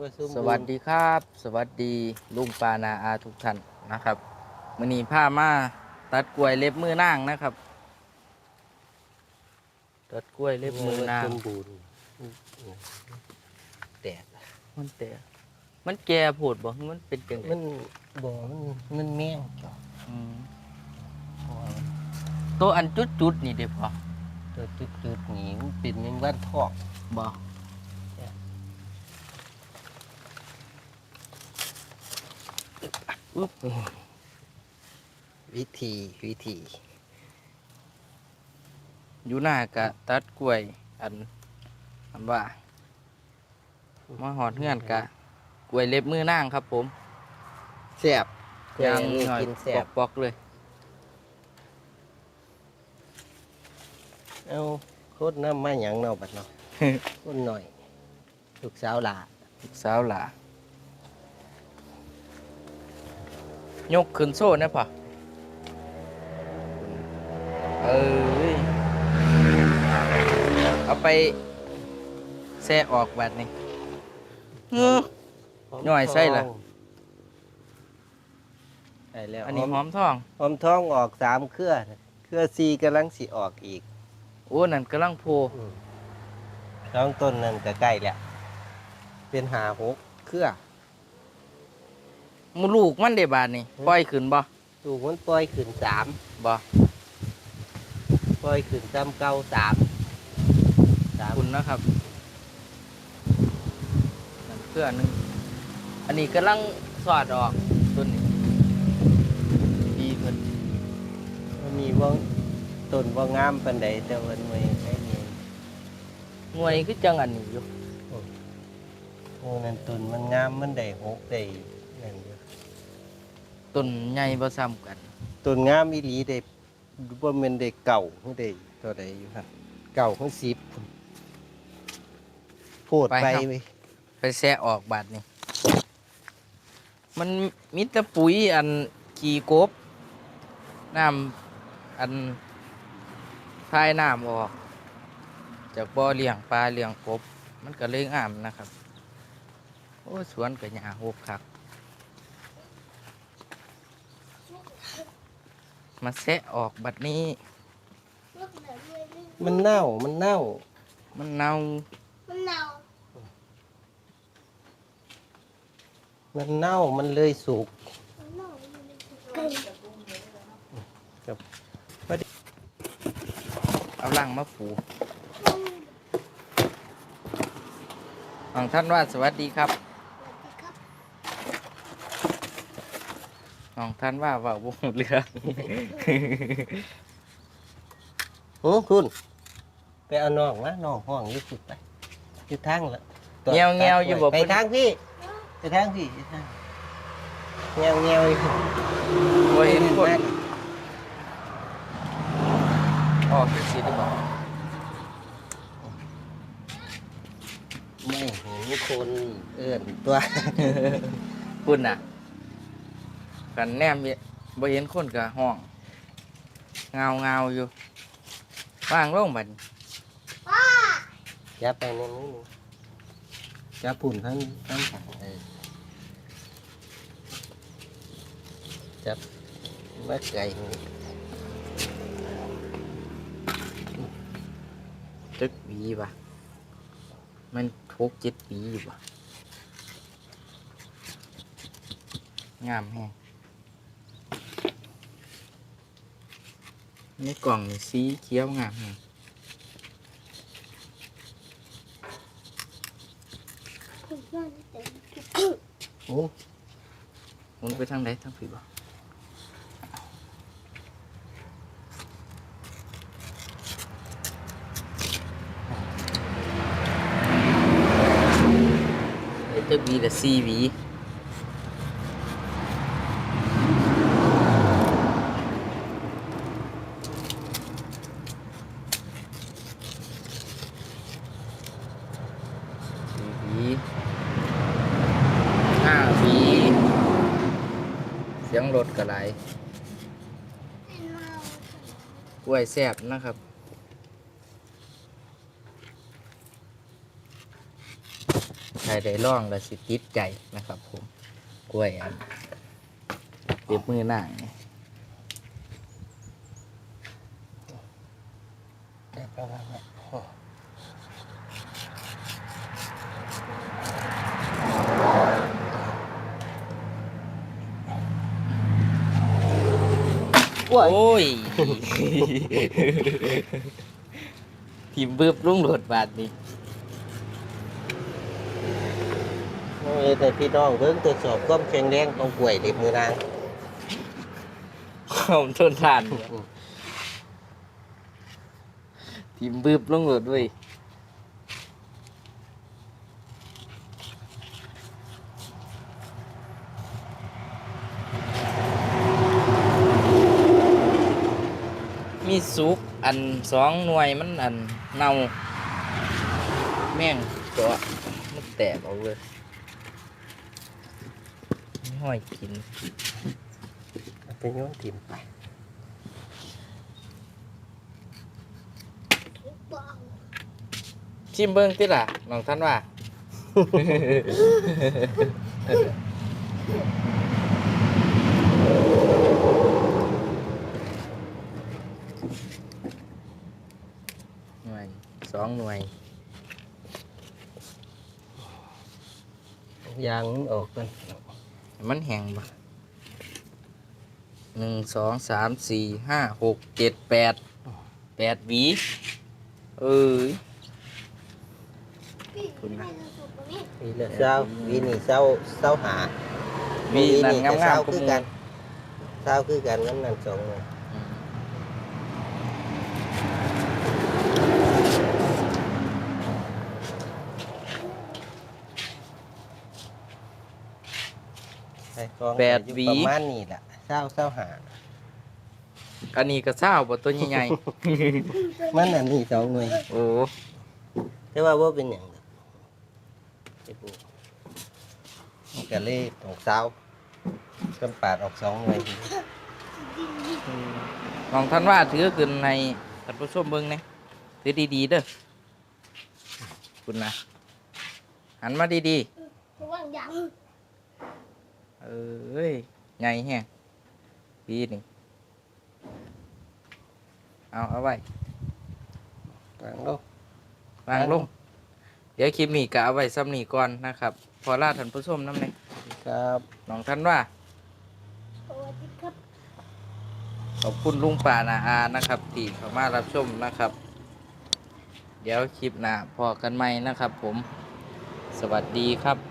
ว่าสมบูรณ์สวัสดีครับ สวัสดีลุงปานาอาทุกท่านนะครับมือนี้ผ้ามาตัดกล้วยเล็บมือนางนะครับ ตัดกล้วยเล็บมือนางสมบูรณ์แตกมันแต่มันแก่โผดบ่มันเป็นจังไดมันบ่มันมันแมงจ้ะอืมเพราะว่าตัวอันจุดๆนี่เด้พอตัวจุดๆนี่มันเป็นแมงวันทอกบ่อุ๊ บวิธีวิธีอยู่หน้ากะตัดกล้วย อันอันว่ามาหอดเฮือนกะกล้วยเล็บมือนางครับ ผมแซ่บย่างนี่หน่อยกินแซ่บปอกๆเลยเอาโคตรน้ำมาหยังเนาะบัดเนาะ คนหน่อย ลูกสาวหลา ลูกสาวหลา ยกขึ้นโซ่นะพ่อเอ้ยเอาไปแซ่ออกแบบนี้เออหน่อยใส่ล่ะใช่แล้วอันนี้หอมทอง หอมทองออกสามเครือนะเครือซีกำลังสิออกอีก โอ้นั่นกำลังโพท้องต้นนั่นก็ใกล้แล้วเป็นหาหกเครือห มูลูกมันได้บาดนี่อืมปล่อยขึ้นบ่ตูกมันปล่อยขึ้นสามบ่ปล่อยขึ้นจำเก้าสามสามคุณนะครับนั่นเพื่อหนึงอันนี้กำลังสอดออกต้นนี้ดีขึ้นมันมีว่างต้นว่างามปันใดแต่วันไม่ใช่นี่หน่วยคือจังอันนี้อยู่โอ้นั่นต้นมันงามมันได้หกได้ นั่นเดียวต้นใหญ่บ่ซ้ำกันต้นงามอีหลีได้ว่ามันได้เก่าเขาได้ตัวใดอยู่ฮะเก่าของสิบโพดไปไปไปแซะออกบาดนี่มันมีแต่ปุ๋ยอันขี้กบน้ำอันพายน้ำออก จากบ่อเลี้ยงปลาเลี้ยงกบ มันก็เลยงามนะครับ โอ้สวนก็หญ้าหกคัก มาแซะออกบัดนี้ มันเน่า มันเน่า มันเน่า มันหนาวมันเน่ามันเลยสุกมันหนาวมันเกินเอาลังมาผูของท่านว่าสวัสดีครับครับ ของท่านว่าเว่าบ่หูเรือโอ้คุณไปเอาน้องนะน้องห้องอยี่สุดไปอยู่ทางละเงียวเงียวอยู่บ่ไปเพิ่น ทางพี่ไปทางพี่ไปทางเงียวเงียวอยู่บ่เห็นคนออกจังซี่ดีบ่ไม่เห็นคนเอื่นตัว คุณน่ะ กันแนมเห็นบ่เห็นคนก็ห้อง เงาเงาอยู่ว่างลงบัดนี้จับไปในมือหนึ่งจับปุ่นทั้งทั้งฝั่งเออจับมาไก่นี่ตึกปีบ่ะมันทุกเจ็ดปีอยู่บ่ะงามแฮง ในกล่องสีเขียวงามแฮงคุณพ่อเต็มหมุนไปทางใดทางผีบ่เอตบีและซีวีวี ห้าวีเสียงรถกระไรกล้วยแซ่บนะครับใครได้ล่องก็สิติดใจนะครับผมกล้วยอันเรียบมือหน้านี่ได้ประมา ณนั้นโอ้ยโอ้ย ทีมบึบรุ่งโหลดบาทนี้โอ้ยแต่พี่น้องเพิ่งตรวจสอบความแข็งแรงของกล้วยเด็บมือนางผมทนทานเนี่ยทีมบึบรุ่งโหลดด้วย สุกอันสองหน่วยมันอันเน่า แม่งตัวมันแตกออกเลยไม่ห้อยกินเอาไปโยนถิ่มไปชิมเบิ้งติล่ะน้องท่านว่า หน่วยส องหน่วย ยางมันออกกัน มันแห้งปะหนึ่งสองสามสี่ห้าหกเจ็ดแปดแปดหวี เอ้ยคุณนะวีละเศร้าวีนี่เศร้าเศร้าหาหวีนั่นงามเศร้างๆก็คือมูกันเศร้าคือกันน้ำนั่นสองเลย อืมใส่กองแปดอยู่หวี ประมาณนี้แหละเศร้าเศร้าหาอันนี้ก็เศร้าบ่ตัวใหญ่มันอันนี้สองหน่วย ๆ โอ้แต่ว่าว่าเป็นอย่างเดียวไอ้ปูมันก็เลยตรงเศร้าก็ปาดออกสองหน่วยลองท่านว่าถือขึ้นในท่านผู้ชมเบิ่งนะถือดีๆเด้อคุณนะหันมาดีว่างยังๆ เอ้ยใหญ่แฮงปีนี่เอาเอาไว้วางลงวางลง เดี๋ยวคลิปนี้ก็เอาไว้ซ้ำนี้ก่อนนะครับ พอลาท่านผู้ชมน้ำเนี่ยครับน้องท่านว่า สวัสดีครับ ขอบคุณลุงป่านาอานะครับที่เข้ามารับชมนะครับ เดี๋ยวคลิปหน้าพอกันใหม่นะครับผม สวัสดีครับ